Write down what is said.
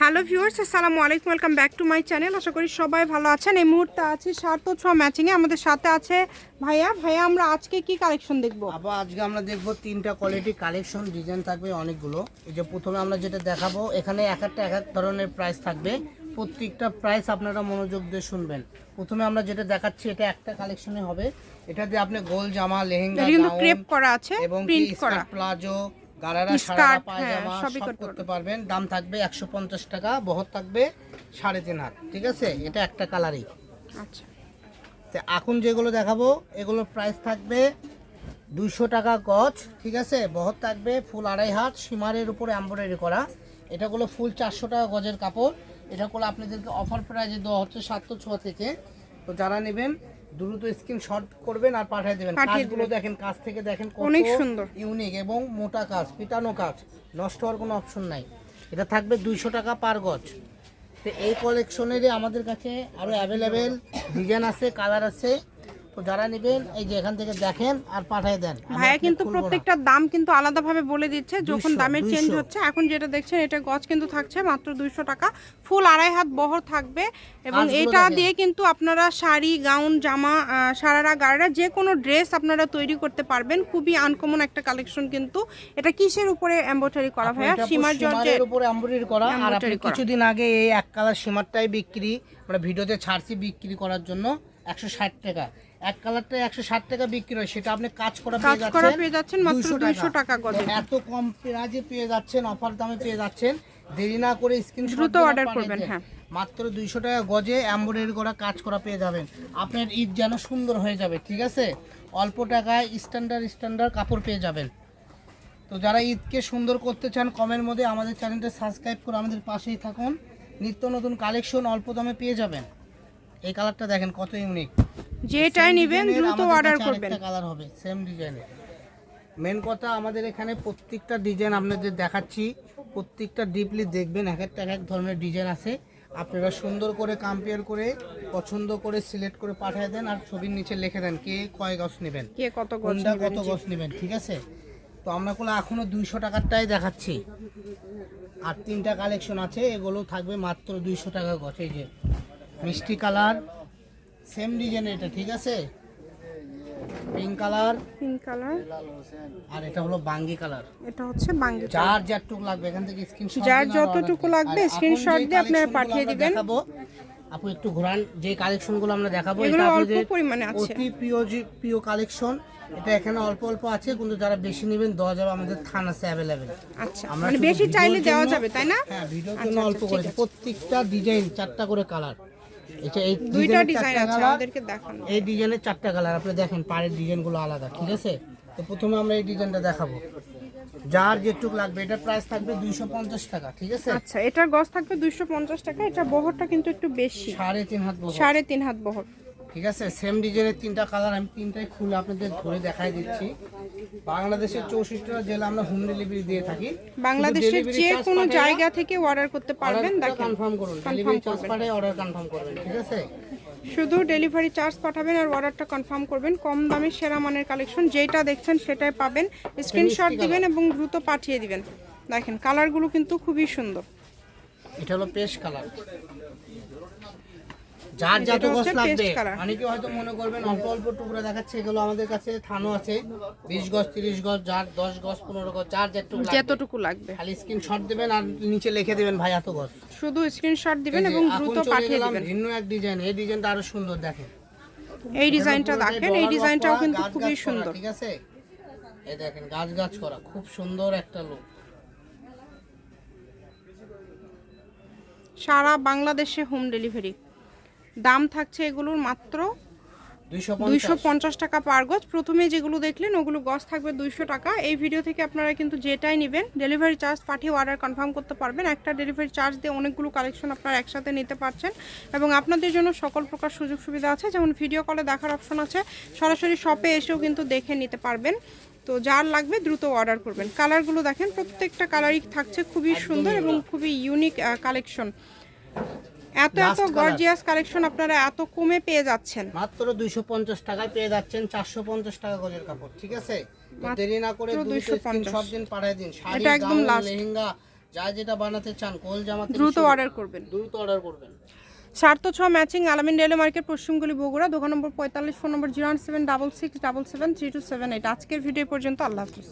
Hello viewers আসসালামু আলাইকুম welcome back to my channel. আশা করি সবাই ভালো আছেন। এই মুহূর্তে আছি সার্থ ছোঁয়া ম্যাচিংয়ে। আমাদের সাথে আছে ভাইয়া। ভাইয়া আমরা আজকে কি কালেকশন দেখব? আবার আজকে আমরা দেখব তিনটা কোয়ালিটি কালেকশন ডিজাইন থাকবে অনেকগুলো। এই যে প্রথমে আমরা যেটা দেখাবো এখানে এক একটা এক এক ধরনের প্রাইস থাকবে। প্রত্যেকটা প্রাইস আপনারা মনোযোগ দিয়ে শুনবেন। প্রথমে আমরা যেটা দেখাচ্ছি এটা একটা কালেকশনে হবে। এটা দিয়ে আপনি গোল জামা লেহেঙ্গা ক্রেপ করা আছে এবং প্রিন্ট করা। প্লাজো গারারা সারারা হ্যাঁ, পায়জামা সব করতে করতে পারবেন। দাম থাকবে একশো পঞ্চাশ টাকা বহর থাকবে সাড়ে তিন হাত ঠিক আছে? এটা একটা কালারই আচ্ছা। তো এখন যেগুলো দেখাবো এগুলোর প্রাইস থাকবে দুইশো টাকা গজ ঠিক আছে? বহর থাকবে ফুল আড়াই হাত সীমারের উপরে এমব্রয়ডারি করা। এটাগুলো ফুল চারশো টাকা গজের কাপড়। এটাগুলো আপনাদেরকে অফার প্রাইজে দেওয়া হচ্ছে সাতশো ছোয়া থেকে। তো যারা নেবেন দ্রুত স্ক্রিন শট করবেন আর পাঠিয়ে দেবেন। কাজগুলো দেখেন কাজ থেকে দেখেন অনেক সুন্দর। ইউনিক এবং মোটা কাজ পিটানো কাজ। নষ্ট হওয়ার কোনো অপশন নাই। এটা থাকবে দুইশো টাকা পার গজ। তো এই কালেকশনেরই আমাদের কাছে আরও অ্যাভেলেবেল ডিজাইন আছে কালার আছে। তো যারা নেবেন এই যে এখান থেকে দেখেন আর পাঠিয়ে দেন। ভাইয়া কিন্তু। প্রত্যেকটার দাম কিন্তু আলাদাভাবে বলে দিচ্ছে যখন দামের চেঞ্জ হচ্ছে এখন যেটা দেখছেন এটা গজ কিন্তু থাকছে মাত্র দুইশো টাকা। ফুল আড়াই হাত বহর থাকবে এবং এটা দিয়ে কিন্তু আপনারা শাড়ি গাউন জামা সারারা গাড়া যে কোনো ড্রেস আপনারা তৈরি করতে পারবেন। খুবই আনকমন একটা কালেকশন কিন্তু। এটা কিসের উপরে এমব্রয়ডারি করা ভাইয়া? সীমার জর্জে সীমারের উপরে এমব্রয়ডারি করা। আর কিছুদিন আগে এই এক কালার সীমারটাই বিক্রি আমরা ভিডিওতে ছাড়ছি বিক্রি করার জন্য একশো ষাট টাকা। এক কালারটা একশো ষাট টাকা বিক্রি হয় সেটা আপনি কাজ করা কাজ পেয়ে করা যাচ্ছেন পেয়ে যাচ্ছেন মাত্র দুইশো টাকা। গজে। এত কম প্রাইজে পেয়ে যাচ্ছেন অফার দামে পেয়ে যাচ্ছেন। দেরি না করে স্ক্রিনশট দ্রুত order করবেন, হ্যাঁ। মাত্র দুইশো টাকা গজে এমব্রয়ডারি করা কাজ করা পেয়ে যাবেন। আপনার ঈদ যেন সুন্দর হয়ে যাবে ঠিক আছে? অল্প টাকায় স্ট্যান্ডার্ড স্ট্যান্ডার্ড কাপড় পেয়ে যাবেন। তো যারা ঈদকে সুন্দর করতে চান কমের মধ্যে আমাদের চ্যানেলটা সাবস্ক্রাইব করে আমাদের পাশেই থাকুন। নিত্য নতুন কালেকশন অল্প দামে পেয়ে যাবেন। এই কালারটা দেখেন কত ইউনিক যেটাই নেবেন দ্রুত অর্ডার করবেন। কালার হবে সেম ডিজাইনের মেন কথা আমাদের এখানে প্রত্যেকটা ডিজাইন আপনাদের দেখাচ্ছি প্রত্যেকটা ডিপলি দেখবেন এক একটা এক এক ধরনের ডিজাইন আছে। আপনারা সুন্দর করে কম্পেয়ার করে পছন্দ করে সিলেক্ট করে পাঠিয়ে দেন আর ছবির নিচে লিখে দেন কে কয় গছ নেবেন কে কত কোনটা নেবেন, কত। গছ নেবেন ঠিক আছে? তো আমরা কোলা এখনও দুইশো টাকারটাই দেখাচ্ছি। আর তিনটা কালেকশন আছে এগুলো থাকবে মাত্র দুইশো টাকা গছ এই যে মিষ্টি কালার সেম ডিজাইন এটা ঠিক আছে? পিঙ্ক কালার পিঙ্ক কালার আর এটা হলো বাঙ্গি কালার এটা হচ্ছে বাঙ্গি যার যারটুক লাগবে এখান থেকে স্ক্রিনশট যার যতটুকু লাগবে screenshot দিয়ে আপনারা পাঠিয়ে দিবেন। দেখাবো আপু একটু ঘোরান যে কালেকশনগুলো আমরা দেখাবো এটা অল্প আপনাদের পরিমাণে আছে। অতি প্রিয় যে প্রিয় কালেকশন এটা এখানে অল্প অল্প আছে কিন্তু যারা বেশি নেবেন দেওয়া যাবে আমাদের থান আছে অ্যাভেলেবেল আচ্ছা মানে বেশি চাইলে দেওয়া যাবে তাই না? হ্যাঁ ভিডিওর আচ্ছা, জন্য আচ্ছা, অল্প করে প্রত্যেকটা ডিজাইন চারটা করে কালার এটা এই দুইটা ডিজাইন আছে আমাদেরকে দেখান। এই ডিজাইনের চারটা কালার। আপনি দেখেন পাড়ের ডিজাইনগুলো আলাদা ঠিক আছে? তো প্রথমে আমরা এই ডিজাইনটা দেখাবো। যার যেটুক লাগবে এটা প্রাইস থাকবে দুইশো পঞ্চাশ টাকা ঠিক আছে? আচ্ছা এটার গজ থাকবে দুইশো পঞ্চাশ টাকা এটা বহরটা কিন্তু একটু বেশি। সাড়ে তিন হাত বহর। সাড়ে তিন হাত বহর। ঠিক আছে? সেম ডিজাইনের তিনটা কালার আমি তিনটাই খুলে আপনাদের ধরে দেখাই দিচ্ছি। বাংলাদেশের চৌষট্টিটা জেলা আমরা হোম ডেলিভারি দিয়ে থাকি। বাংলাদেশের যে কোনো জায়গা থেকে অর্ডার করতে পারবেন কনফার্ম করুন। ডেলিভারি চার্জ পাঠায় অর্ডার কনফার্ম করবেন ঠিক আছে? শুধু ডেলিভারি চার্জ পাঠাবেন আর অর্ডারটা কনফার্ম করবেন। কম দামে সেরা মানের কালেকশন যেটা দেখছেন সেটাই পাবেন। স্ক্রিনশট দিবেন এবং দ্রুত পাঠিয়ে দিবেন। দেখেন কালারগুলো কিন্তু খুবই সুন্দর। এটা হলো পেস্ট কালার যার যত গছ লাগবে। অনেকে হয়তো মনে করবেন অল্প অল্প টুকরা দেখাচ্ছে এগুলো আমাদের কাছে থানো আছে। বিশ গজ তিরিশ গজ যার দশ গজ পনেরো গজ যার যেটুকু যতটুকু লাগবে। খালি স্ক্রিনশট দেবেন আর নিচে লিখে দেবেন ভাই এত গজ শুধু স্ক্রিনশট দিবেন এবং দ্রুত পাঠিয়ে দিবেন। ভিন্ন এক ডিজাইন এই ডিজাইনটা আরও সুন্দর দেখেন। এই ডিজাইনটা দেখেন এই ডিজাইনটাও কিন্তু খুবই সুন্দর। ঠিক আছে? এই দেখেন গাছ গাছ করা খুব সুন্দর একটা লুক সারা বাংলাদেশে হোম ডেলিভারি দাম থাকছে এগুলোর মাত্র দুইশো পঞ্চাশ। টাকা পার গজ। প্রথমে যেগুলো দেখলেন ওগুলো গজ থাকবে দুইশো টাকা। এই ভিডিও থেকে আপনারা কিন্তু যেটাই নেবেন ডেলিভারি চার্জ পাঠিয়ে অর্ডার কনফার্ম করতে পারবেন। একটা ডেলিভারি চার্জ দিয়ে অনেকগুলো কালেকশন আপনারা একসাথে নিতে পারছেন। এবং আপনাদের জন্য সকল প্রকার সুযোগ সুবিধা আছে। যেমন ভিডিও কলে দেখার অপশন আছে। সরাসরি শপে এসেও কিন্তু দেখে নিতে পারবেন। তো যার লাগবে দ্রুত অর্ডার করবেন। কালারগুলো দেখেন প্রত্যেকটা কালারই থাকছে খুবই সুন্দর এবং খুবই ইউনিক কালেকশন এত এত গর্জিয়াস কালেকশন আপনারা এত কমে পেয়ে যাচ্ছেন। মাত্র দুইশো পঞ্চাশ টাকায় পেয়ে যাচ্ছেন চারশো পঞ্চাশ টাকা গজের কাপড় ঠিক আছে? দেরি না করে 250 স্ক্রিনশট দিন পাঠিয়ে দিন। শাড়ি এটা একদম last। লেহেঙ্গা যা যেটা বানাতে চান কোল জামা থেকে দ্রুত অর্ডার করবেন। দ্রুত অর্ডার করবেন। স্বার্থ ছ ম্যাচিং আলামিন রেলওয়ে মার্কেট পশ্চিমগুলি বগুড়া দোকান নম্বর পঁয়তাল্লিশ ফোন নম্বর zero seven double six double seven three two seven eight আজকের ভিডিও পর্যন্ত আল্লাহ হাফিজ।